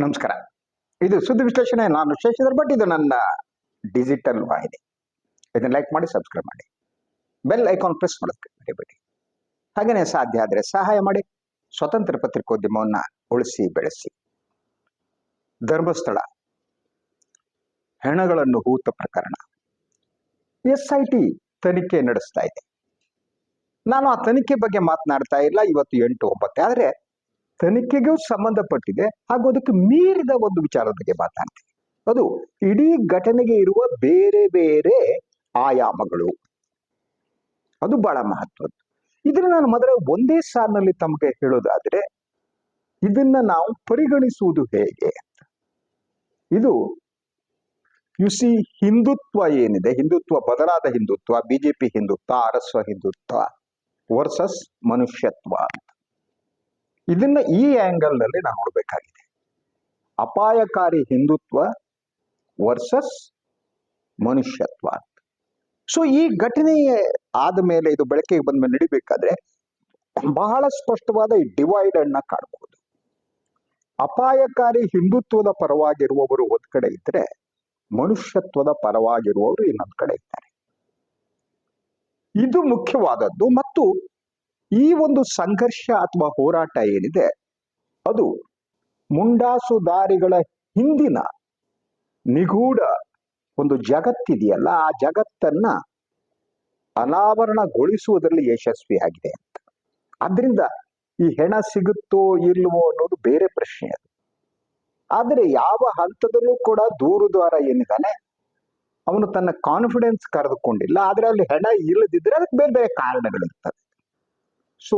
ನಮಸ್ಕಾರ. ಇದು ಸುದ್ದಿ ವಿಶ್ಲೇಷಣೆ. ನಾನು ವಿಶ್ಲೇಷಿಸಿದ್ರೆ ಬಟ್ ಇದು ನನ್ನ ಡಿಜಿಟಲ್ ವಾಹಿನಿ. ಇದನ್ನ ಲೈಕ್ ಮಾಡಿ ಸಬ್ಸ್ಕ್ರೈಬ್ ಮಾಡಿ. ಬೆಲ್ ಐಕಾನ್ ಪ್ರೆಸ್ ಮಾಡೋದಕ್ಕೆ ಮರಿಬೇಡಿ. ಸಾಧ್ಯ ಆದರೆ ಸಹಾಯ ಮಾಡಿ. ಸ್ವತಂತ್ರ ಪತ್ರಿಕೋದ್ಯಮವನ್ನ ಉಳಿಸಿ, ಬೆಳೆಸಿ. ಧರ್ಮಸ್ಥಳ. ಹೆಣಗಳನ್ನು ಹೂತ ಪ್ರಕರಣ. ಎಸ್ ಐ ಟಿ ತನಿಖೆ ನಡೆಸ್ತಾ ಇದೆ. ನಾನು ಆ ತನಿಖೆ ಬಗ್ಗೆ ಮಾತನಾಡ್ತಾ ಇಲ್ಲ. ಇವತ್ತು ಎಂಟು ಒಂಬತ್ತು. ಆದರೆ ತನಿಖೆಗೂ ಸಂಬಂಧಪಟ್ಟಿದೆ. ಹಾಗೂ ಅದಕ್ಕೆ ಮೀರಿದ ಒಂದು ವಿಚಾರದ ಬಗ್ಗೆ ಮಾತಾಡ್ತೀವಿ ಅದು ಇಡೀ ಘಟನೆಗೆ ಇರುವ ಬೇರೆ ಬೇರೆ ಆಯಾಮಗಳು. ಅದು ಬಹಳ ಮಹತ್ವದ್ದು. ಇದನ್ನ ನಾನು ಮೊದಲ ಒಂದೇ ಸಾಲಿನಲ್ಲಿ ತಮಗೆ ಹೇಳೋದಾದ್ರೆ, ಇದನ್ನ ನಾವು ಪರಿಗಣಿಸುವುದು ಹೇಗೆ ಇದು ಯು ಸಿ ಹಿಂದುತ್ವ ಏನಿದೆ? ಹಿಂದುತ್ವ, ಬದಲಾದ ಹಿಂದುತ್ವ, ಬಿಜೆಪಿ ಹಿಂದುತ್ವ ಅರಸ್ವ ಹಿಂದುತ್ವ, ವರ್ಸಸ್ ಮನುಷ್ಯತ್ವ ಅಂತ. ಇದನ್ನ ಈ ಆಂಗಲ್ನಲ್ಲಿ ನಾವು ನೋಡ್ಬೇಕಾಗಿದೆ. ಅಪಾಯಕಾರಿ ಹಿಂದುತ್ವ ವರ್ಸಸ್ ಮನುಷ್ಯತ್ವ ಸೊ ಈ ಘಟನೆ ಆದ ಮೇಲೆ ಇದು ಬೆಳಕಿಗೆ ಬಂದ ಮೇಲೆ ನಡಿಬೇಕಾದ್ರೆ ಬಹಳ ಸ್ಪಷ್ಟವಾದ ಈ ಡಿವೈಡ್ ಅನ್ನ ಕಾಣಬಹುದು ಅಪಾಯಕಾರಿ ಹಿಂದುತ್ವದ ಪರವಾಗಿರುವವರು ಒಂದ್ ಕಡೆ ಇದ್ರೆ ಮನುಷ್ಯತ್ವದ ಪರವಾಗಿರುವವರು ಇನ್ನೊಂದ್ ಕಡೆ ಇದ್ದಾರೆ. ಇದು ಮುಖ್ಯವಾದದ್ದು ಮತ್ತು ಈ ಒಂದು ಸಂಘರ್ಷ ಅಥವಾ ಹೋರಾಟ ಏನಿದೆ, ಅದು ಮುಂಡಾಸುದಾರಿಗಳ ಹಿಂದಿನ ನಿಗೂಢ ಒಂದು ಜಗತ್ತಿದೆಯಲ್ಲ ಆ ಜಗತ್ತನ್ನ ಅನಾವರಣಗೊಳಿಸುವುದರಲ್ಲಿ ಯಶಸ್ವಿಯಾಗಿದೆ ಅಂತ. ಆದ್ರಿಂದ ಈ ಹೆಣ ಸಿಗುತ್ತೋ ಇಲ್ವೋ ಅನ್ನೋದು ಬೇರೆ ಪ್ರಶ್ನೆ ಅದು. ಆದರೆ ಯಾವ ಹಂತದಲ್ಲೂ ಕೂಡ ದೂರುದಾರ ಏನಿದ್ದಾನೆ, ಅವನು ತನ್ನ ಕಾನ್ಫಿಡೆನ್ಸ್ ಕರೆದುಕೊಂಡಿಲ್ಲ. ಆದ್ರೆ ಅಲ್ಲಿ ಹೆಣ ಇಲ್ಲದಿದ್ರೆ ಅದಕ್ಕೆ ಬೇರೆ ಬೇರೆ ಕಾರಣಗಳಿರ್ತವೆ. ಸೊ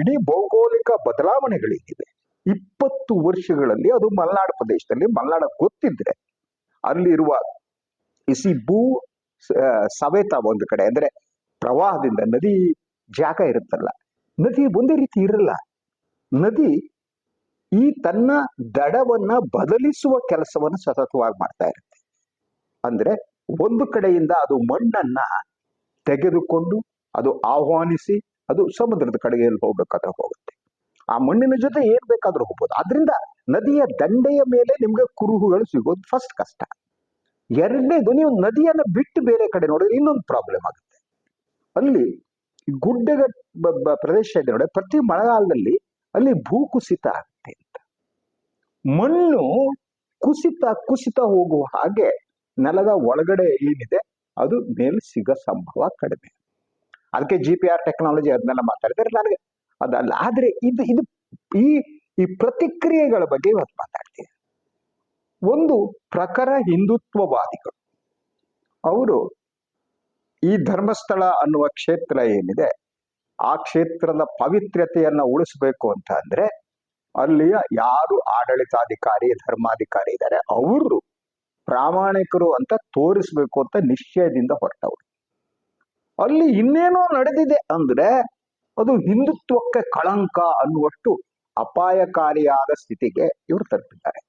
ಇಡೀ ಭೌಗೋಳಿಕ ಬದಲಾವಣೆಗಳಿದೆ ಇಪ್ಪತ್ತು ವರ್ಷಗಳಲ್ಲಿ ಅದು ಮಲೆನಾಡು ಪ್ರದೇಶದಲ್ಲಿ, ಮಲೆನಾಡ ಗೊತ್ತಿದ್ರೆ ಅಲ್ಲಿರುವ ಇಸಿ ಭೂ ಸವೆತ ಒಂದು ಕಡೆ ಅಂದ್ರೆ ಪ್ರವಾಹದಿಂದ ನದಿ ಜಾಗ ಇರುತ್ತಲ್ಲ, ನದಿ ಒಂದೇ ರೀತಿ ಇರಲ್ಲ. ನದಿ ಈ ತನ್ನ ದಡವನ್ನ ಬದಲಿಸುವ ಕೆಲಸವನ್ನು ಸತತವಾಗಿ ಮಾಡ್ತಾ ಇರುತ್ತೆ. ಅಂದ್ರೆ ಒಂದು ಕಡೆಯಿಂದ ಅದು ಮಣ್ಣನ್ನ ತೆಗೆದುಕೊಂಡು ಅದು ಆಹ್ವಾನಿಸಿ ಅದು ಸಮುದ್ರದ ಕಡೆಗೆ ಎಲ್ಲಿ ಹೋಗ್ಬೇಕಾದ್ರೆ ಹೋಗುತ್ತೆ. ಆ ಮಣ್ಣಿನ ಜೊತೆ ಏನ್ ಬೇಕಾದ್ರೂ ಹೋಗ್ಬೋದು. ಆದ್ರಿಂದ ನದಿಯ ದಂಡೆಯ ಮೇಲೆ ನಿಮ್ಗೆ ಕುರುಹುಗಳು ಸಿಗೋದು ಫಸ್ಟ್ ಕಷ್ಟ. ಎರಡನೇದು ನೀವು ನದಿಯನ್ನ ಬಿಟ್ಟು ಬೇರೆ ಕಡೆ ನೋಡಿದ್ರೆ ಇನ್ನೊಂದು ಪ್ರಾಬ್ಲಮ್ ಆಗುತ್ತೆ. ಅಲ್ಲಿ ಗುಡ್ಡಗ ಪ್ರದೇಶ ಇದೆ ನೋಡಿ, ಪ್ರತಿ ಮಳೆಗಾಲದಲ್ಲಿ ಅಲ್ಲಿ ಭೂ ಕುಸಿತ ಆಗುತ್ತೆ ಅಂತ. ಮಣ್ಣು ಕುಸಿತ ಕುಸಿತ ಹೋಗುವ ಹಾಗೆ ನೆಲದ ಒಳಗಡೆ ಏನಿದೆ, ಅದು ಮೇಲೆ ಸಿಗೋ ಸಂಭವ ಕಡಿಮೆ. ಅದಕ್ಕೆ ಜಿ ಪಿ ಆರ್ ಟೆಕ್ನಾಲಜಿ ಅದನ್ನೆಲ್ಲ ಮಾತಾಡಿದ್ರೆ ನನಗೆ. ಅದಲ್ಲ, ಆದ್ರೆ ಇದು ಇದು ಈ ಈ ಪ್ರತಿಕ್ರಿಯೆಗಳ ಬಗ್ಗೆ ಇವತ್ತು ಮಾತಾಡ್ತೀನಿ ಒಂದು ಪ್ರಖರ ಹಿಂದುತ್ವವಾದಿಗಳು. ಅವರು ಈ ಧರ್ಮಸ್ಥಳ ಅನ್ನುವ ಕ್ಷೇತ್ರ ಏನಿದೆ, ಆ ಕ್ಷೇತ್ರದ ಪವಿತ್ರತೆಯನ್ನ ಉಳಿಸ್ಬೇಕು ಅಂತ ಅಂದ್ರೆ ಅಲ್ಲಿಯ ಯಾರು ಆಡಳಿತಾಧಿಕಾರಿ, ಧರ್ಮಾಧಿಕಾರಿ ಇದ್ದಾರೆ, ಅವರು ಪ್ರಾಮಾಣಿಕರು ಅಂತ ತೋರಿಸ್ಬೇಕು ಅಂತ ನಿಶ್ಚಯದಿಂದ ಹೊರಟವರು. ಅಲ್ಲಿ ಇನ್ನೇನೋ ನಡೆದಿದೆ ಅಂದ್ರೆ ಅದು ಹಿಂದುತ್ವಕ್ಕೆ ಕಳಂಕ ಅನ್ನುವಷ್ಟು ಅಪಾಯಕಾರಿಯಾದ ಸ್ಥಿತಿಗೆ ಇವರು ತಲುಪಿದ್ದಾರೆ.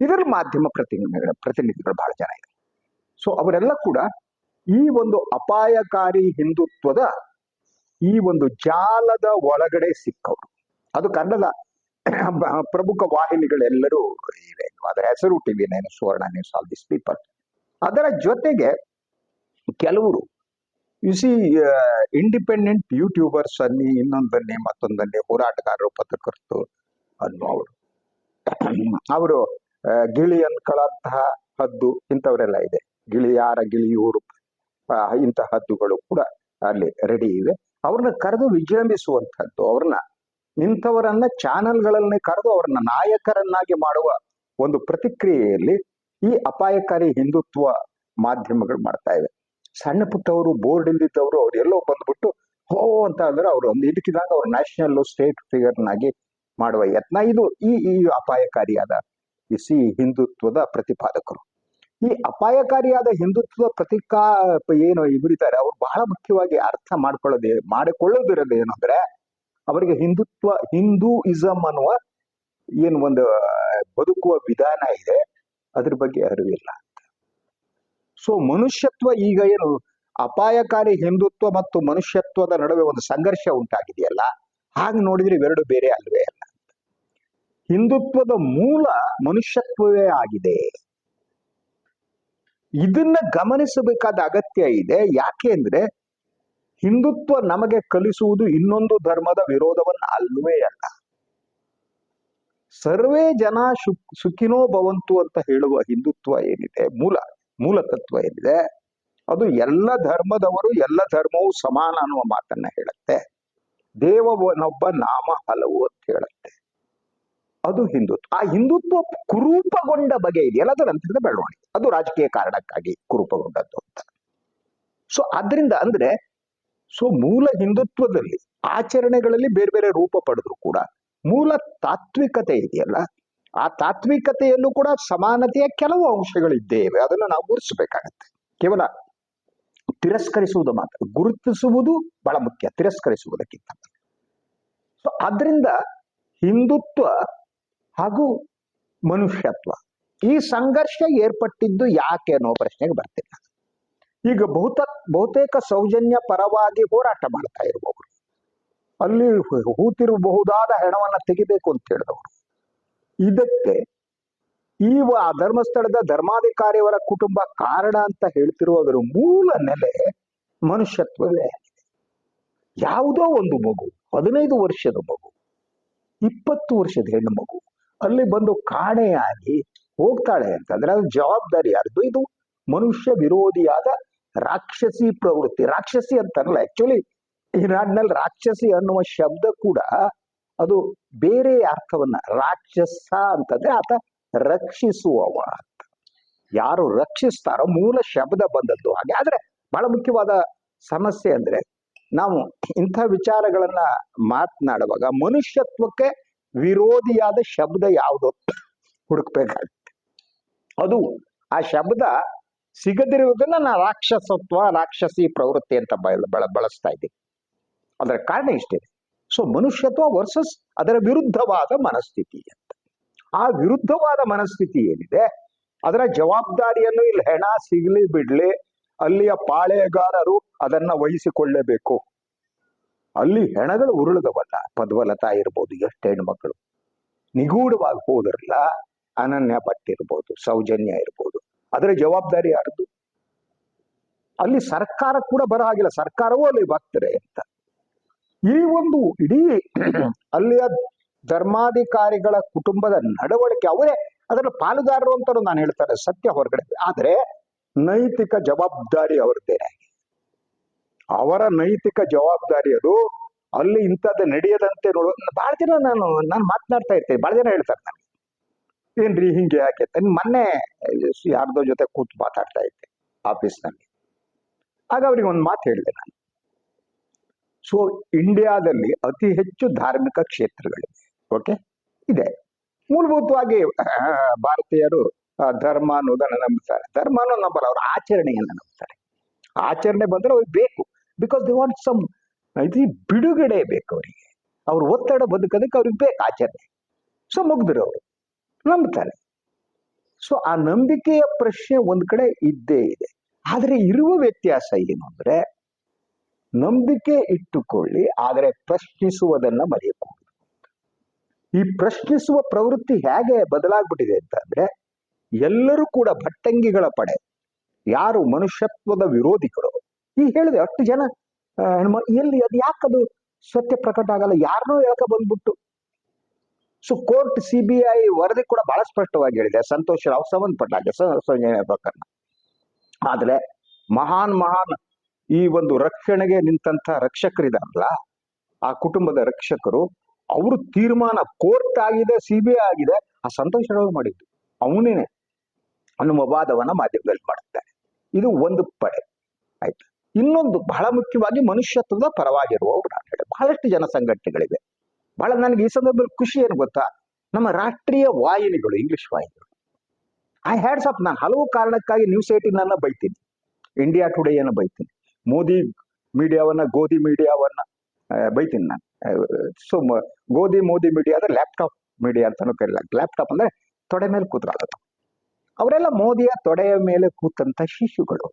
ಇದರ ಮಾಧ್ಯಮ ಪ್ರತಿನಿಧಿಗಳ, ಪ್ರತಿನಿಧಿಗಳು ಬಹಳ ಜನ ಇದೆ ಸೊ ಅವರೆಲ್ಲ ಕೂಡ ಈ ಒಂದು ಅಪಾಯಕಾರಿ ಹಿಂದುತ್ವದ ಈ ಒಂದು ಜಾಲದ ಒಳಗಡೆ ಸಿಕ್ಕವರು. ಅದು ಕನ್ನಡದ ಬ- ಪ್ರಮುಖ ವಾಹಿನಿಗಳೆಲ್ಲರೂ ಇವೆ ಅದರ ಹೆಸರು TV nine Suvarna news, all this people ಅದರ ಜೊತೆಗೆ ಕೆಲವರು ಸಿ ಇಂಡಿಪೆಂಡೆಂಟ್ ಯೂಟ್ಯೂಬರ್ಸ್ ಅಲ್ಲಿ ಇನ್ನೊಂದನ್ನೇ, ಮತ್ತೊಂದನ್ನೇ ಹೋರಾಟಗಾರರು ಪತ್ರಕರ್ತರು ಅನ್ನುವರು ಅವರು ಗಿಳಿ ಅನ್ಕೊಳ್ಳಂತಹ ಹದ್ದು ಇಂಥವರೆಲ್ಲ ಇದೆ. ಗಿಳಿಯಾರ ಗಿಳಿಯೂರು ಇಂತಹ ಹದ್ದುಗಳು ಕೂಡ ಅಲ್ಲಿ ರೆಡಿ ಇವೆ. ಅವ್ರನ್ನ ಕರೆದು ವಿಜೃಂಭಿಸುವಂತಹದ್ದು ಅವ್ರನ್ನ, ಇಂಥವರನ್ನ ಚಾನೆಲ್ಗಳಲ್ಲಿ ಕರೆದು ಅವ್ರನ್ನ ನಾಯಕರನ್ನಾಗಿ ಮಾಡುವ ಒಂದು ಪ್ರತಿಕ್ರಿಯೆಯಲ್ಲಿ ಈ ಅಪಾಯಕಾರಿ ಹಿಂದುತ್ವ ಮಾಧ್ಯಮಗಳು ಮಾಡ್ತಾ ಇವೆ. ಸಣ್ಣ ಪುಟ್ಟವರು ಬೋರ್ಡ್ ಇಲ್ದಿದ್ದವರು ಅವ್ರು ಎಲ್ಲೋ ಬಂದ್ಬಿಟ್ಟು, ಹೋ ಅಂತ ಅಂದ್ರೆ ಅವ್ರು ಒಂದು ಇದಕ್ಕಿದಾಗ ಅವ್ರು ನ್ಯಾಷನಲ್ ಸ್ಟೇಟ್ ಫಿಗರ್ನಾಗಿ ಮಾಡುವ ಯತ್ನ. ಇದು ಈ ಈ ಅಪಾಯಕಾರಿಯಾದ ಸಿ ಹಿಂದುತ್ವದ ಪ್ರತಿಪಾದಕರು. ಈ ಅಪಾಯಕಾರಿಯಾದ ಹಿಂದುತ್ವದ ಪ್ರತಿಕಾ, ಏನು ಇಬ್ಬರಿದ್ದಾರೆ ಅವ್ರು ಬಹಳ ಮುಖ್ಯವಾಗಿ ಅರ್ಥ ಮಾಡ್ಕೊಳ್ಳೋದೇ ಮಾಡಿಕೊಳ್ಳೋದಿರೋದು ಏನಂದ್ರೆ ಅವರಿಗೆ ಹಿಂದುತ್ವ ಹಿಂದೂಯಿಸಮ್ ಅನ್ನುವ ಏನು ಒಂದು ಬದುಕುವ ವಿಧಾನ ಇದೆ, ಅದ್ರ ಬಗ್ಗೆ ಅರಿವಿಲ್ಲ. ಸೊ ಮನುಷ್ಯತ್ವ ಈಗ ಏನು ಅಪಾಯಕಾರಿ ಹಿಂದುತ್ವ ಮತ್ತು ಮನುಷ್ಯತ್ವದ ನಡುವೆ ಒಂದು ಸಂಘರ್ಷ ಉಂಟಾಗಿದೆಯಲ್ಲ? ಹಾಗೆ ನೋಡಿದ್ರೆ ಇವೆರಡು ಬೇರೆ ಅಲ್ವೇ ಅಲ್ಲ. ಹಿಂದುತ್ವದ ಮೂಲ ಮನುಷ್ಯತ್ವವೇ ಆಗಿದೆ. ಇದನ್ನ ಗಮನಿಸಬೇಕಾದ ಅಗತ್ಯ ಇದೆ. ಯಾಕೆ ಅಂದ್ರೆ ಹಿಂದುತ್ವ ನಮಗೆ ಕಲಿಸುವುದು ಇನ್ನೊಂದು ಧರ್ಮದ ವಿರೋಧವನ್ನ ಅಲ್ವೇ ಅಲ್ಲ. ಸರ್ವೇ ಜನ ಸುಖಿನೋ ಭವಂತು ಅಂತ ಹೇಳುವ ಹಿಂದುತ್ವ ಏನಿದೆ? ಮೂಲ. ಮೂಲ ತತ್ವ ಏನಿದೆ? ಅದು ಎಲ್ಲ ಧರ್ಮದವರು ಎಲ್ಲ ಧರ್ಮವು ಸಮಾನ ಅನ್ನುವ ಮಾತನ್ನ ಹೇಳುತ್ತೆ. ದೇವನೊಬ್ಬ ನಾಮ ಹಲವು ಅಂತ ಹೇಳುತ್ತೆ. ಅದು ಹಿಂದುತ್ವ. ಆ ಹಿಂದುತ್ವ ಕುರೂಪಗೊಂಡ ಬಗೆ ಇದೆಯಲ್ಲ? ಅದರ ನಂತರದ ಬೆಳವಣಿಗೆ ಅದು ರಾಜಕೀಯ ಕಾರಣಕ್ಕಾಗಿ ಕುರೂಪಗೊಂಡದ್ದು ಅಂತ. ಸೊ ಆದ್ರಿಂದ ಅಂದ್ರೆ ಸೊ ಮೂಲ ಹಿಂದುತ್ವದಲ್ಲಿ ಆಚರಣೆಗಳಲ್ಲಿ ಬೇರೆ ಬೇರೆ ರೂಪ ಪಡೆದ್ರು ಕೂಡ ಮೂಲ ತಾತ್ವಿಕತೆ ಇದೆಯಲ್ಲ? ಆ ತಾತ್ವಿಕತೆಯಲ್ಲೂ ಕೂಡ ಸಮಾನತೆಯ ಕೆಲವು ಅಂಶಗಳಿದ್ದೇವೆ. ಅದನ್ನು ನಾವು ಗುರುತಿಸಬೇಕಾಗತ್ತೆ. ಕೇವಲ ತಿರಸ್ಕರಿಸುವುದು ಮಾತ್ರ. ಗುರುತಿಸುವುದು ಬಹಳ ಮುಖ್ಯ. ತಿರಸ್ಕರಿಸುವುದಕ್ಕಿಂತ. ಸೊ ಆದ್ರಿಂದ ಹಿಂದುತ್ವ ಹಾಗೂ ಮನುಷ್ಯತ್ವ ಈ ಸಂಘರ್ಷ ಏರ್ಪಟ್ಟಿದ್ದು ಯಾಕೆ ಅನ್ನೋ ಪ್ರಶ್ನೆಗೆ ಬರ್ತಿಲ್ಲ. ಈಗ ಬಹುತ, ಬಹುತೇಕ ಸೌಜನ್ಯ ಪರವಾಗಿ ಹೋರಾಟ ಮಾಡ್ತಾ ಇರುವವರು. ಅಲ್ಲಿ ಹೂತಿರಬಹುದಾದ ಹೆಣವನ್ನ ತೆಗಿಬೇಕು ಅಂತ ಹೇಳಿದವರು. ಇದಕ್ಕೆ ಈ ವ- ಧರ್ಮಸ್ಥಳದ ಧರ್ಮಾಧಿಕಾರಿಯವರ ಕುಟುಂಬ ಕಾರಣ ಅಂತ ಹೇಳ್ತಿರುವುದರ ಮೂಲ ನೆಲೆ ಮನುಷ್ಯತ್ವವೇ ಯಾವುದೋ ಒಂದು ಮಗು, ಹದಿನೈದು ವರ್ಷದ ಮಗು, ಇಪ್ಪತ್ತು ವರ್ಷದ ಹೆಣ್ಣು ಮಗು, ಅಲ್ಲಿ ಬಂದು ಕಾಣೆಯಾಗಿ ಹೋಗ್ತಾಳೆ ಅಂತಂದ್ರೆ ಅದು ಜವಾಬ್ದಾರಿ ಯಾರ್ದು? ಇದು ಮನುಷ್ಯ ವಿರೋಧಿಯಾದ ರಾಕ್ಷಸಿ ಪ್ರವೃತ್ತಿ. ರಾಕ್ಷಸಿ ಅಂತಲ್ಲ ಆಕ್ಚುಲಿ ಈ ನಾಡಿನಲ್ಲಿ ರಾಕ್ಷಸಿ ಅನ್ನುವ ಶಬ್ದ ಕೂಡ ಅದು ಬೇರೆ ಅರ್ಥವನ್ನ ರಾಕ್ಷಸ ಅಂತಂದ್ರೆ ಆತ ರಕ್ಷಿಸುವವ ಅಂತ. ಯಾರು ರಕ್ಷಿಸ್ತಾರೋ ಮೂಲ ಶಬ್ದ ಬಂದದ್ದು ಹಾಗೆ. ಆದ್ರೆ ಬಹಳ ಮುಖ್ಯವಾದ ಸಮಸ್ಯೆ ಅಂದ್ರೆ ನಾವು ಇಂಥ ವಿಚಾರಗಳನ್ನ ಮಾತನಾಡುವಾಗ ಮನುಷ್ಯತ್ವಕ್ಕೆ ವಿರೋಧಿಯಾದ ಶಬ್ದ ಯಾವುದು ಹುಡುಕ್ಬೇಕಾಗುತ್ತೆ. ಅದು ಆ ಶಬ್ದ ಸಿಗದಿರುವುದನ್ನ ನಾ ರಾಕ್ಷಸತ್ವ, ರಾಕ್ಷಸಿ ಪ್ರವೃತ್ತಿ ಅಂತ ಬಳ ಬಳ, ಬಳಸ್ತಾ ಇದ್ದೀನಿ. ಅದರ ಕಾರಣ ಇಷ್ಟಿದೆ ಸೊ ಮನುಷ್ಯತ್ವ ವರ್ಸಸ್ ಅದರ ವಿರುದ್ಧವಾದ ಮನಸ್ಥಿತಿ ಅಂತ ಆ ವಿರುದ್ಧವಾದ ಮನಸ್ಥಿತಿ ಏನಿದೆ ಅದರ ಜವಾಬ್ದಾರಿಯನ್ನು ಇಲ್ಲಿ ಹೆಣ ಸಿಗ್ಲಿ ಬಿಡ್ಲಿ ಅಲ್ಲಿಯ ಪಾಳೆಗಾರರು ಅದನ್ನ ವಹಿಸಿಕೊಳ್ಳಲೇಬೇಕು ಅಲ್ಲಿ ಹೆಣಗಳು ಉರುಳದವಲ್ಲ ಪದ್ವಲತಾ ಇರ್ಬೋದು ಎಷ್ಟು ಹೆಣ್ಮಕ್ಳು. ನಿಗೂಢವಾಗಿ ಹೋದ್ರಲ್ಲ, ಅನನ್ಯ ಭಟ್ ಇರ್ಬೋದು, ಸೌಜನ್ಯ ಇರ್ಬೋದು, ಅದರ ಜವಾಬ್ದಾರಿ ಯಾರ್ದು? ಅಲ್ಲಿ ಸರ್ಕಾರ ಕೂಡ ಬರ ಹಾಗಿಲ್ಲ ಸರ್ಕಾರವೂ ಅಲ್ಲಿ ಬಾಗ್ತಾರೆ ಅಂತ. ಈ ಒಂದು ಇಡೀ ಅಲ್ಲಿಯ ಧರ್ಮಾಧಿಕಾರಿಗಳ ಕುಟುಂಬದ ನಡವಳಿಕೆ ಅವರೇ ಅದರ ಪಾಲುದಾರರು ಅಂತ ನಾನು ಹೇಳ್ತಾರೆ ಸತ್ಯ ಹೊರಗಡೆ. ಆದ್ರೆ ನೈತಿಕ ಜವಾಬ್ದಾರಿ ಅವರದ್ದೇನೆ ಅವರ ನೈತಿಕ ಜವಾಬ್ದಾರಿ ಅದು ಅಲ್ಲಿ ಇಂಥದ್ದು ನಡೆಯದಂತೆ ನೋಡು. ಬಹಳ ಜನ ನಾನು ನಾನು ಮಾತನಾಡ್ತಾ ಇರ್ತೇನೆ ಬಹಳ ಜನ ಹೇಳ್ತಾರೆ ನನಗೆ. ಏನ್ರಿ ಹಿಂಗೆ ಯಾಕೆ ಅಂತ. ಮೊನ್ನೆ ಯಾರ್ದೋ ಜೊತೆ ಕೂತು ಮಾತಾಡ್ತಾ ಇದ್ದೆ ಆಫೀಸ್ನಲ್ಲಿ. ಆಗ ಅವ್ರಿಗೆ ಒಂದು ಮಾತು ಹೇಳಿದೆ ನಾನು. ಸೊ ಇಂಡಿಯಾದಲ್ಲಿ ಅತಿ ಹೆಚ್ಚು ಧಾರ್ಮಿಕ ಕ್ಷೇತ್ರಗಳಿವೆ. ಓಕೆ ಇದೆ. ಮೂಲಭೂತವಾಗಿ ಭಾರತೀಯರು ಧರ್ಮ ಅನ್ನೋದನ್ನು ನಂಬ್ತಾರೆ. ಧರ್ಮ ಅನ್ನೋ ನಂಬಲ್ಲ, ಅವರು ಆಚರಣೆಯನ್ನ ನಂಬ್ತಾರೆ. ಆಚರಣೆ ಬಂದ್ರೆ ಅವ್ರಿಗೆ ಬೇಕು. ಬಿಕಾಸ್ ದೇ ವಾಂಟ್ ಸಮ್ ಇದು ಬಿಡುಗಡೆ ಬೇಕು ಅವರಿಗೆ. ಅವ್ರ ಒತ್ತಡ ಬದುಕೋದಕ್ಕೆ ಅವ್ರಿಗೆ ಬೇಕು ಆಚರಣೆ. ಸೊ ಮುಗ್ದರು ಅವರು. ನಂಬ್ತಾರೆ. ಸೊ ಆ ನಂಬಿಕೆಯ ಪ್ರಶ್ನೆ ಒಂದ್ ಕಡೆ ಇದ್ದೇ ಇದೆ. ಆದರೆ ಇರುವ ವ್ಯತ್ಯಾಸ ಏನು ಅಂದ್ರೆ ನಂಬಿಕೆ ಇಟ್ಟುಕೊಳ್ಳಿ, ಆದರೆ ಪ್ರಶ್ನಿಸುವುದನ್ನ ಮರೆಯಬಹುದು ಈ ಪ್ರಶ್ನಿಸುವ ಪ್ರವೃತ್ತಿ ಹೇಗೆ ಬದಲಾಗ್ಬಿಟ್ಟಿದೆ ಅಂತಂದ್ರೆ, ಎಲ್ಲರೂ ಕೂಡ ಭಟ್ಟಂಗಿಗಳ ಪಡೆ, ಯಾರು ಮನುಷ್ಯತ್ವದ ವಿರೋಧಿಗಳು ಈ ಹೇಳಿದೆ ಅಷ್ಟು ಜನ ಎಲ್ಲಿ, ಅದು ಯಾಕದು ಸತ್ಯ ಪ್ರಕಟ ಆಗಲ್ಲ ಯಾರನ್ನೋ ಹೇಳ್ಕ ಬಂದ್ಬಿಟ್ಟು. So, court C B I ವರದಿ ಕೂಡ ಬಹಳ ಸ್ಪಷ್ಟವಾಗಿ ಹೇಳಿದೆ, ಸಂತೋಷ್ ರಾವ್ ಸಂಬಂಧಪಟ್ಟ ಪ್ರಕರಣ. ಆದ್ರೆ ಮಹಾನ್ ಮಹಾನ್ ಈ ಒಂದು ರಕ್ಷಣೆಗೆ ನಿಂತಹ ರಕ್ಷಕರಿದಾರಲ್ಲ, ಆ ಕುಟುಂಬದ ರಕ್ಷಕರು, ಅವರು ತೀರ್ಮಾನ ಕೋರ್ಟ್ ಆಗಿದೆ ಸಿ ಬಿ ಐ ಆಗಿದೆ, ಆ ಸಂತೋಷ್ ಮಾಡಿದ್ದು. ಅವನೇನೆ ಅನ್ನುವ ವಾದವನ್ನ ಮಾಧ್ಯಮದಲ್ಲಿ ಮಾಡುತ್ತಾರೆ. ಇದು ಒಂದು ಪಡೆ. ಆಯ್ತು. ಇನ್ನೊಂದು ಬಹಳ ಮುಖ್ಯವಾಗಿ ಮನುಷ್ಯತ್ವದ ಪರವಾಗಿರುವವರು ನಾನು ಹೇಳಿ ಬಹಳಷ್ಟು ಜನ ಸಂಘಟನೆಗಳಿವೆ ಬಹಳ ನನಗೆ ಈ ಸಂದರ್ಭದಲ್ಲಿ ಖುಷಿ ಏನು ಗೊತ್ತಾ? ನಮ್ಮ ರಾಷ್ಟ್ರೀಯ ವಾಹಿನಿಗಳು ಇಂಗ್ಲಿಷ್ ವಾಹಿನಿಗಳು. ಐ ಹ್ಯಾಡ್ಸ್ ಅಪ್ ನಾನು ಹಲವು ಕಾರಣಕ್ಕಾಗಿ ನ್ಯೂಸ್ ಏಟಿನ್ ಅನ್ನ ಬೈತೀನಿ. ಇಂಡಿಯಾ ಟುಡೇಯನ್ನು ಬೈತೀನಿ. ಮೋದಿ ಮೀಡಿಯಾವನ್ನ, ಗೋಧಿ ಮೀಡಿಯಾವನ್ನ ಬೈತೀನಿ ನಾನು. ಸೊ ಗೋಧಿ, ಮೋದಿ ಮೀಡಿಯಾ ಅಂದ್ರೆ ಲ್ಯಾಪ್ಟಾಪ್ ಮೀಡಿಯಾ ಅಂತಾನು ಕರೀಲ ಲ್ಯಾಪ್ಟಾಪ್ ಅಂದ್ರೆ ತೊಡೆ ಮೇಲೆ ಕೂತ್ಕೊಳ್ಳೋದು. ಅವರೆಲ್ಲ ಮೋದಿಯ ತೊಡೆಯ ಮೇಲೆ ಕೂತಂತ ಶಿಶುಗಳು.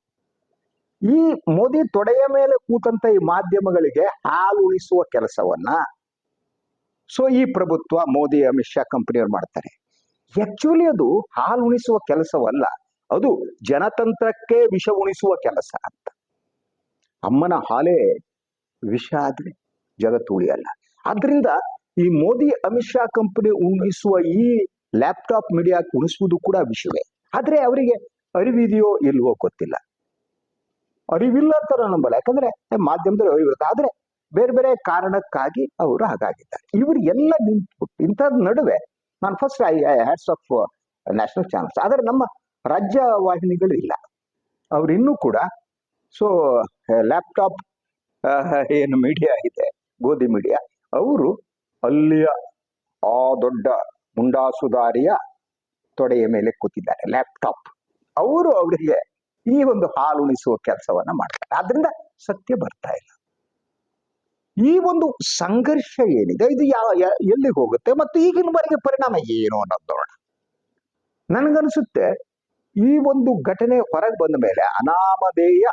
ಈ ಮೋದಿ ತೊಡೆಯ ಮೇಲೆ ಕೂತಂತ ಈ ಮಾಧ್ಯಮಗಳಿಗೆ ಹಾಲು ಉಳಿಸುವ ಕೆಲಸವನ್ನ, ಸೊ, ಈ ಪ್ರಭುತ್ವ ಮೋದಿ, ಅಮಿತ್ ಶಾ ಕಂಪನಿಯವ್ರು ಮಾಡ್ತಾರೆ. ಆಕ್ಚುಲಿ ಅದು ಹಾಲು ಉಣಿಸುವ ಕೆಲಸವಲ್ಲ. ಅದು ಜನತಂತ್ರಕ್ಕೆ ವಿಷ ಉಣಿಸುವ ಕೆಲಸ ಅಂತ. ಅಮ್ಮನ ಹಾಲೇ ವಿಷ ಆದ್ರೆ ಜಗತ್ತು ಉಳಿಯಲ್ಲ ಆದ್ರಿಂದ ಈ ಮೋದಿ ಅಮಿತ್ ಶಾ ಕಂಪನಿ ಉಣಿಸುವ ಈ ಲ್ಯಾಪ್ಟಾಪ್ ಮೀಡಿಯಾ ಉಣಿಸುವುದು ಕೂಡ ವಿಷಯವೇ. ಆದ್ರೆ ಅವರಿಗೆ ಅರಿವಿದೆಯೋ ಇಲ್ವೋ ಗೊತ್ತಿಲ್ಲ. ಅರಿವಿಲ್ಲ ಅಂತ ನಂಬಲ್ಲ. ಯಾಕಂದ್ರೆ ಮಾಧ್ಯಮದಲ್ಲಿ ಅರಿವಿರುತ್ತೆ ಆದ್ರೆ ಬೇರೆ ಬೇರೆ ಕಾರಣಕ್ಕಾಗಿ ಅವರು ಹಾಗಾಗಿದ್ದಾರೆ. ಇವರು ಎಲ್ಲ ನಿಂತ್ಬಿಟ್ಟು ಇಂಥದ್ ನಡುವೆ ನಾನು first I hats off national channels ಆದರೆ ನಮ್ಮ ರಾಜ್ಯ ವಾಹಿನಿಗಳು ಇಲ್ಲ. ಅವ್ರು ಇನ್ನೂ ಕೂಡ ಸೊ ಲ್ಯಾಪ್ಟಾಪ್ ಏನು ಮೀಡಿಯಾ ಇದೆ, ಗೋಧಿ ಮೀಡಿಯಾ ಅವರು ಅಲ್ಲಿಯ ಆ ದೊಡ್ಡ ಮುಂಡಾಸುದಾರಿಯ ತೊಡೆಯ ಮೇಲೆ ಕೂತಿದ್ದಾರೆ ಲ್ಯಾಪ್ಟಾಪ್ ಅವರು ಅವರಿಗೆ ಈ ಒಂದು ಹಾಲುಣಿಸುವ ಕೆಲಸವನ್ನ ಮಾಡ್ತಾರೆ. ಆದ್ರಿಂದ ಸತ್ಯ ಬರ್ತಾ ಇಲ್ಲ. ಈ ಒಂದು ಸಂಘರ್ಷ ಏನಿದೆ, ಇದು ಯಾವ ಎಲ್ಲಿ ಹೋಗುತ್ತೆ ಮತ್ತು ಈಗಿನವರೆಗೆ ಪರಿಣಾಮ ಏನು ಅನ್ನೋದು ನೋಡೋಣ. ನನಗನ್ಸುತ್ತೆ, ಈ ಒಂದು ಘಟನೆ ಹೊರಗೆ ಬಂದ ಮೇಲೆ ಅನಾಮಧೇಯ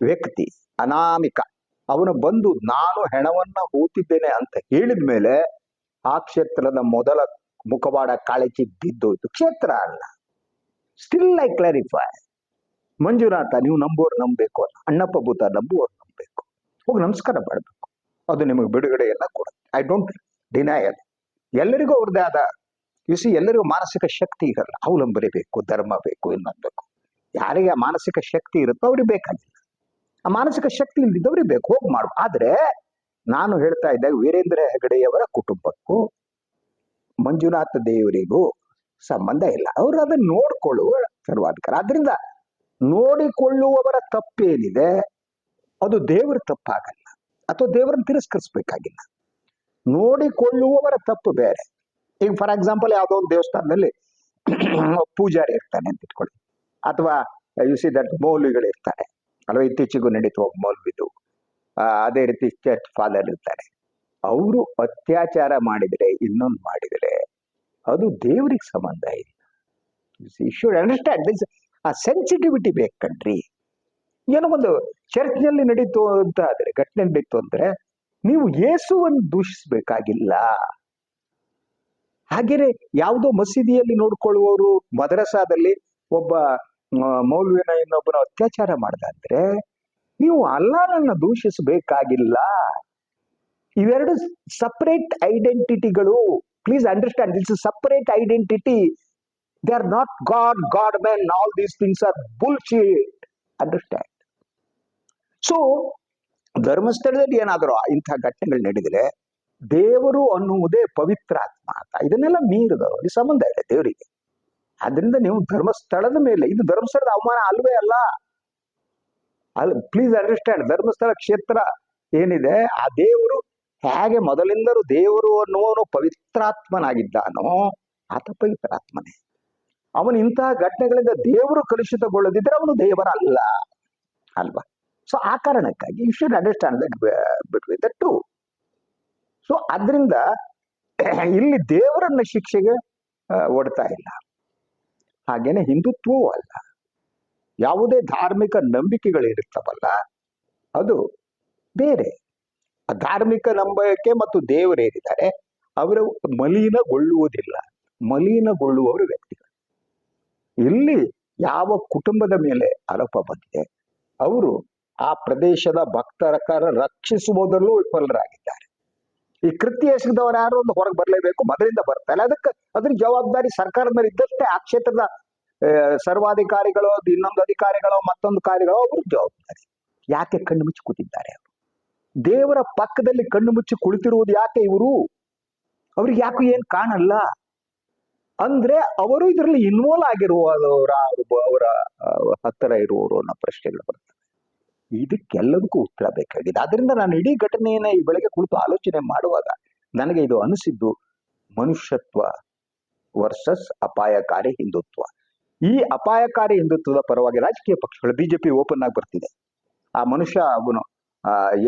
ವ್ಯಕ್ತಿ, ಅನಾಮಿಕ. ಅವನು ಬಂದು, ನಾನು ಹೆಣವನ್ನ ಹೂತಿದ್ದೇನೆ ಅಂತ ಹೇಳಿದ ಮೇಲೆ, ಆ ಕ್ಷೇತ್ರದ ಮೊದಲ ಮುಖವಾಡ ಕಾಳಜಿ ಬಿದ್ದೋಯ್ತು ಕ್ಷೇತ್ರ ಅಲ್ಲ. ಸ್ಟಿಲ್ ಐ ಕ್ಲಾರಿಫೈ ಮಂಜುನಾಥ, ನೀವು ನಂಬೋರು ನಂಬಬೇಕು ಅಲ್ಲ. ಅಣ್ಣಪ್ಪ ಭೂತ, ನಂಬುವವ್ರು ನಂಬಬೇಕು. ಹೋಗಿ ನಮಸ್ಕಾರ ಮಾಡಬೇಕು. ಅದು ನಿಮಗೆ ಬಿಡುಗಡೆಯನ್ನ ಕೊಡುತ್ತೆ. ಐ ಡೋಂಟ್ ಡಿನೈ ಅದು ಎಲ್ಲರಿಗೂ ಅವ್ರದ್ದೇ ಆದ ಸಿ ಎಲ್ಲರಿಗೂ ಮಾನಸಿಕ ಶಕ್ತಿ ಇರಲ್ಲ. ಅವಲಂಬನೆ ಬೇಕು, ಧರ್ಮ ಬೇಕು, ಇನ್ನೊಂದು ಬೇಕು. ಯಾರಿಗೆ ಮಾನಸಿಕ ಶಕ್ತಿ ಇರುತ್ತೋ ಅವ್ರಿಗೆ ಬೇಕಾಗಿಲ್ಲ. ಆ ಮಾನಸಿಕ ಶಕ್ತಿ ಇಲ್ದಿದ್ದವ್ರಿಗೆ ಬೇಕು, ಹೋಗಿ ಮಾಡು. ಆದ್ರೆ ನಾನು ಹೇಳ್ತಾ ಇದ್ದಾಗ ವೀರೇಂದ್ರ ಹೆಗಡೆಯವರ ಕುಟುಂಬಕ್ಕೂ ಮಂಜುನಾಥ ದೇವರಿಗೂ ಸಂಬಂಧ ಇಲ್ಲ. ಅವರು ಅದನ್ನ ನೋಡ್ಕೊಳ್ಳುವ ಸರ್ವಾಧಿಕಾರ. ಆದ್ರಿಂದ ನೋಡಿಕೊಳ್ಳುವವರ ತಪ್ಪೇನಿದೆ, ಅದು ದೇವರ ತಪ್ಪಾಗಲ್ಲ. ಅಥವಾ ದೇವರನ್ನ ತಿರಸ್ಕರಿಸಬೇಕಾಗಿಲ್ಲ. ನೋಡಿಕೊಳ್ಳುವವರ ತಪ್ಪು ಬೇರೆ. ಈಗ ಫಾರ್ ಎಕ್ಸಾಂಪಲ್ ಯಾವುದೋ ಒಂದು ದೇವಸ್ಥಾನದಲ್ಲಿ ಪೂಜಾರಿ ಇರ್ತಾನೆ ಅಂತ ಇಟ್ಕೊಳ್ಳಿ. ಅಥವಾ ಯು ಸಿ ದಟ್ ಮೌಲಿಗಳು ಇರ್ತಾರೆ. ಅಲ್ವಾ ಇತ್ತೀಚೆಗೂ ನಡೀತು ಮೌಲ್ವಿದು. ಆ, ಅದೇ ರೀತಿ ಚರ್ಚ್ ಫಾದರ್ ಇರ್ತಾರೆ. ಅವರು ಅತ್ಯಾಚಾರ ಮಾಡಿದರೆ ಇನ್ನೊಂದು ಮಾಡಿದರೆ ಅದು ದೇವರಿಗೆ ಸಂಬಂಧ ಇಲ್ಲ. ಶುಡ್ ಅಂಡರ್ಸ್ಟ್ಯಾಂಡ್ ದಿಸ್ ಆ ಸೆನ್ಸಿಟಿವಿಟಿ ಬೇಕು ಕಣ್ರಿ. ಏನೋ ಒಂದು ಚರ್ಚ್ನಲ್ಲಿ ನಡೀತು ಅಂತ ಆದರೆ ಘಟನೆ ನಡೀತು ಅಂದರೆ ನೀವು ಯೇಸುವನ್ನು ದೂಷಿಸಬೇಕಾಗಿಲ್ಲ. ಹಾಗೆಯೇ ಯಾವುದೋ ಮಸೀದಿಯಲ್ಲಿ ನೋಡ್ಕೊಳ್ಳುವವರು ಮದ್ರಸಾದಲ್ಲಿ ಒಬ್ಬ ಮೌಲ್ವಿನ ಇನ್ನೊಬ್ಬನ ಅತ್ಯಾಚಾರ ಮಾಡ್ದಂದ್ರೆ ನೀವು ಅಲ್ಲಾನನ್ನ ದೂಷಿಸಬೇಕಾಗಿಲ್ಲ. ಇವೆರಡು separate ಐಡೆಂಟಿಟಿಗಳು please understand this separate identity they are not god god man all these things are bullshit understand so ಧರ್ಮಸ್ಥಳದಲ್ಲಿ ಏನಾದರೂ ಇಂಥ ಘಟನೆಗಳು ನಡೆದರೆ ದೇವರು ಅನ್ನುವುದೇ ಪವಿತ್ರಾತ್ಮ ಅಂತ. ಇದನ್ನೆಲ್ಲ ಮೀರಿದವರು ಸಂಬಂಧ ಇದೆ ದೇವರಿಗೆ. ಆದ್ರಿಂದ ನೀವು ಧರ್ಮಸ್ಥಳದ ಮೇಲೆ, ಇದು ಧರ್ಮಸ್ಥಳದ ಅವಮಾನ ಅಲ್ವೇ ಅಲ್ಲ. ಅಲ್ ಪ್ಲೀಸ್ ಅಂಡರ್ಸ್ಟ್ಯಾಂಡ್ ಧರ್ಮಸ್ಥಳ ಕ್ಷೇತ್ರ ಏನಿದೆ, ಆ ದೇವರು ಹೇಗೆ ಮೊದಲಿಂದರೂ ದೇವರು ಅನ್ನುವನು ಪವಿತ್ರಾತ್ಮನಾಗಿದ್ದಾನೋ ಆತ ಪವಿತ್ರಾತ್ಮನೇ. ಅವನು ಇಂತಹ ಘಟನೆಗಳಿಂದ ದೇವರು ಕಲುಷಿತಗೊಳ್ಳದಿದ್ರೆ ಅವನು ದೇವರಲ್ಲ, ಅಲ್ವಾ? ಸೊ ಆ ಕಾರಣಕ್ಕಾಗಿ you should understand that between the two so ಅದರಿಂದ, ಇಲ್ಲಿ ದೇವರನ್ನ ಶಿಕ್ಷೆಗೆ ಓಡ್ತಾ ಇಲ್ಲ. ಹಾಗೇನೆ ಹಿಂದುತ್ವವೂ ಅಲ್ಲ. ಯಾವುದೇ ಧಾರ್ಮಿಕ ನಂಬಿಕೆಗಳಿರುತ್ತವಲ್ಲ, ಅದು ಬೇರೆ. ಧಾರ್ಮಿಕ ನಂಬಿಕೆ ಮತ್ತು ದೇವರೇನಿದ್ದಾರೆ ಅವರು ಮಲೀನಗೊಳ್ಳುವುದಿಲ್ಲ. ಮಲೀನಗೊಳ್ಳುವವರು ವ್ಯಕ್ತಿಗಳು. ಇಲ್ಲಿ ಯಾವ ಕುಟುಂಬದ ಮೇಲೆ ಆರೋಪ ಬಂದಿದೆ, ಅವರು ಆ ಪ್ರದೇಶದ ಭಕ್ತರ ರಕ್ಷಿಸುವುದರಲ್ಲೂ ವಿಫಲರಾಗಿದ್ದಾರೆ. ಈ ಕೃತಿ ಎಸಗಿದವರು ಯಾರು ಒಂದು ಹೊರಗೆ ಬರಲೇಬೇಕು ಮೊದಲಿಂದ ಬರ್ತಾ ಇಲ್ಲ ಅದಕ್ಕೆ ಅದ್ರ ಜವಾಬ್ದಾರಿ ಸರ್ಕಾರದ ಮೇಲೆ ಇದ್ದಷ್ಟೇ. ಆ ಕ್ಷೇತ್ರದ ಸರ್ವಾಧಿಕಾರಿಗಳು ಇನ್ನೊಂದು ಅಧಿಕಾರಿಗಳು ಮತ್ತೊಂದು ಕಾರ್ಯಗಳು ಅವ್ರ ಜವಾಬ್ದಾರಿ. ಯಾಕೆ ಕಣ್ಣು ಮುಚ್ಚಿ ಕೂತಿದ್ದಾರೆ ಅವರು? ದೇವರ ಪಕ್ಕದಲ್ಲಿ ಕಣ್ಣು ಮುಚ್ಚಿ ಕುಳಿತಿರುವುದು ಯಾಕೆ ಇವರು? ಅವ್ರಿಗೆ ಯಾಕೆ ಏನು ಕಾಣಲ್ಲ? ಅಂದ್ರೆ ಅವರು ಇದರಲ್ಲಿ ಇನ್ವಾಲ್ವ್ ಆಗಿರುವ ಅವರ ಆ, ಹತ್ತಿರ ಇರುವವರು ಅನ್ನೋ ಪ್ರಶ್ನೆಗಳು ಬರ್ತವೆ ಇದಕ್ಕೆಲ್ಲದಕ್ಕೂ ಉತ್ತರ ಬೇಕಾಗಿದೆ. ಆದ್ರಿಂದ ನಾನು ಇಡೀ ಘಟನೆಯನ್ನ ಈ ಬೆಳಗ್ಗೆ ಕುಳಿತು ಆಲೋಚನೆ ಮಾಡುವಾಗ ನನಗೆ ಇದು ಅನಿಸಿದ್ದು ಮನುಷ್ಯತ್ವ ವರ್ಸಸ್ ಅಪಾಯಕಾರಿ ಹಿಂದುತ್ವ. ಈ ಅಪಾಯಕಾರಿ ಹಿಂದುತ್ವದ ಪರವಾಗಿ ರಾಜಕೀಯ ಪಕ್ಷಗಳು, ಬಿಜೆಪಿ ಓಪನ್ ಆಗಿ ಬರ್ತಿದೆ. ಆ ಮನುಷ್ಯ ಅವನು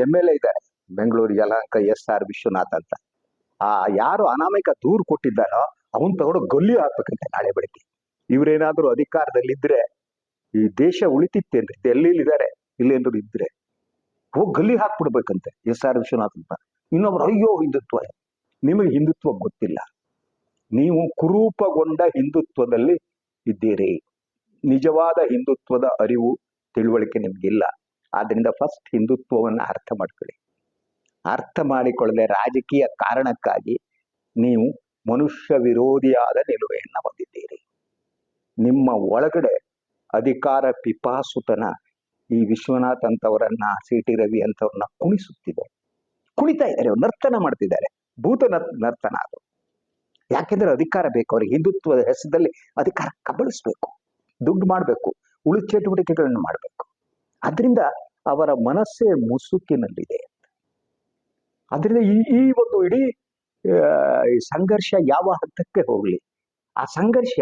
ಎಂ ಎಲ್ ಎ ಇದ್ದಾರೆ ಬೆಂಗಳೂರು ಯಲಹಂಕ ಎಸ್ ಆರ್ ವಿಶ್ವನಾಥ್ ಅಂತ. ಆ ಯಾರು ಅನಾಮಿಕ ದೂರು ಕೊಟ್ಟಿದ್ದಾನೋ ಅವನ್ ತಗೊಂಡು ಗಲ್ಲಿ ಹಾಕ್ಬೇಕಂತೆ ನಾಳೆ ಬೆಳಿಗ್ಗೆ. ಇವ್ರೇನಾದ್ರೂ ಅಧಿಕಾರದಲ್ಲಿದ್ರೆ ಈ ದೇಶ ಉಳಿತಿತ್ತೇನ್ರಿ? ಎಲ್ಲಿದ್ದಾರೆ ಎಲ್ಲರೂ ಇದ್ರೆ ಹೋಗಿ ಗಲ್ಲಿ ಹಾಕ್ಬಿಡ್ಬೇಕಂತೆ ಎಸ್ ಆರ್ ವಿಶ್ವನಾಥ್ ಅಂತ. ಇನ್ನೊಬ್ರು, ಅಯ್ಯೋ, ಹಿಂದುತ್ವ. ನಿಮಗೆ ಹಿಂದುತ್ವ ಗೊತ್ತಿಲ್ಲ. ನೀವು ಕುರೂಪಗೊಂಡ ಹಿಂದುತ್ವದಲ್ಲಿ ಇದ್ದೀರಿ. ನಿಜವಾದ ಹಿಂದುತ್ವದ ಅರಿವು ತಿಳುವಳಿಕೆ ನಿಮಗಿಲ್ಲ. ಆದ್ರಿಂದ ಫಸ್ಟ್ ಹಿಂದುತ್ವವನ್ನು ಅರ್ಥ ಮಾಡ್ಕೊಳ್ಳಿ. ಅರ್ಥ ಮಾಡಿಕೊಳ್ಳದೆ ರಾಜಕೀಯ ಕಾರಣಕ್ಕಾಗಿ ನೀವು ಮನುಷ್ಯ ವಿರೋಧಿಯಾದ ನಿಲುವೆಯನ್ನು ಹೊಂದಿದ್ದೀರಿ. ನಿಮ್ಮ ಒಳಗಡೆ ಅಧಿಕಾರ ಪಿಪಾಸುತನ ಈ ವಿಶ್ವನಾಥ್ ಅಂತವರನ್ನ ಸಿ ಟಿ ರವಿ ಅಂತವ್ರನ್ನ ಕುಣಿಸುತ್ತಿದೆ ಕುಣಿತಾ ಇದ್ದಾರೆ ನರ್ತನ ಮಾಡ್ತಿದ್ದಾರೆ. ಭೂತ ನರ್ತನ ಅದು. ಯಾಕೆಂದ್ರೆ ಅಧಿಕಾರ ಬೇಕು, ಅವ್ರಿಗೆ ಹಿಂದುತ್ವದ ಹೆಸರಲ್ಲಿ ಅಧಿಕಾರ ಕಬಳಿಸ್ಬೇಕು, ದುಡ್ಡು ಮಾಡಬೇಕು, ಉಳಿದ ಚಟುವಟಿಕೆಗಳನ್ನು ಮಾಡಬೇಕು. ಅದರಿಂದ ಅವರ ಮನಸ್ಸೇ ಮುಸುಕಿನಲ್ಲಿದೆ. ಅದರಿಂದ ಈ ಈ ಒಂದು ಇಡೀ ಸಂಘರ್ಷ ಯಾವ ಹಂತಕ್ಕೆ ಹೋಗಲಿ? ಆ ಸಂಘರ್ಷ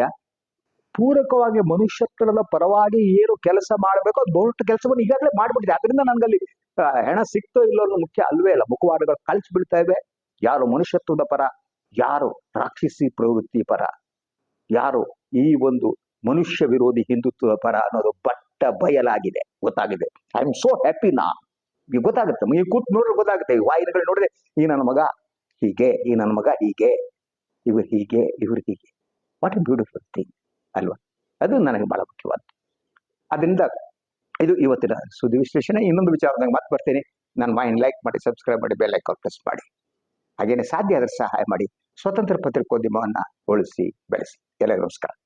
ಪೂರಕವಾಗಿ ಮನುಷ್ಯತ್ವದ ಪರವಾಗಿ ಏನು ಕೆಲಸ ಮಾಡಬೇಕು, ಅದು ದೊಡ್ಡ ಕೆಲಸವನ್ನು ಈಗಾಗಲೇ ಮಾಡ್ಬಿಟ್ಟಿದೆ. ಅದರಿಂದ ನನಗಲ್ಲಿ ಹೆಣ ಸಿಕ್ತೋ ಇಲ್ಲೋ ಅನ್ನೋ ಮುಖ್ಯ ಅಲ್ವೇ ಅಲ್ಲ. ಮುಖವಾಡಗಳು ಕಳಿಸಿ ಬೀಳ್ತಾ ಇವೆ. ಯಾರು ಮನುಷ್ಯತ್ವದ ಪರ, ಯಾರು ರಾಕ್ಷಸಿ ಪ್ರವೃತ್ತಿ ಪರ, ಯಾರು ಈ ಒಂದು ಮನುಷ್ಯ ವಿರೋಧಿ ಹಿಂದುತ್ವದ ಪರ ಅನ್ನೋದು ಬಟ್ಟ ಬಯಲಾಗಿದೆ. ಗೊತ್ತಾಗಿದೆ. ಐ ಆಮ್ ಸೋ ಹ್ಯಾಪಿ ನಾ ಈಗ ಗೊತ್ತಾಗುತ್ತೆ. ಈ ಕೂತ್ ನೋಡ್ರೆ ಗೊತ್ತಾಗುತ್ತೆ. ಈ ವಾಹಿನಿಗಳು ನೋಡಿದ್ರೆ ಈ ನನ್ನ ಮಗ ಹೀಗೆ, ಈ ನನ್ನ ಮಗ ಹೀಗೆ, ಇವ್ರು ಹೀಗೆ ಇವ್ರು ಹೀಗೆ. ವಾಟ್ ಎ ಬ್ಯೂಟಿಫುಲ್ ಥಿಂಗ್ ಅಲ್ವಾ? ಅದು ನನಗೆ ಬಹಳ ಮುಖ್ಯವಾದ ಅದರಿಂದ ಇದು ಇವತ್ತಿನ ಸುದ್ದಿ ವಿಶ್ಲೇಷಣೆ. ಇನ್ನೊಂದು ವಿಚಾರದಾಗ ಮತ್ತೆ ಬರ್ತೀನಿ. ನನ್ನ ಮೈಂಡ್ ಲೈಕ್ ಮಾಡಿ, ಸಬ್ಸ್ಕ್ರೈಬ್ ಮಾಡಿ, ಬೆಲ್ ಐಕಾನ್ ಪ್ರೆಸ್ ಮಾಡಿ. ಹಾಗೇನೆ ಸಾಧ್ಯ ಆದರೆ ಸಹಾಯ ಮಾಡಿ. ಸ್ವತಂತ್ರ ಪತ್ರಿಕೋದ್ಯಮವನ್ನ ಉಳಿಸಿ, ಬೆಳೆಸಿ. ಎಲ್ಲರಿಗೂ ನಮಸ್ಕಾರ.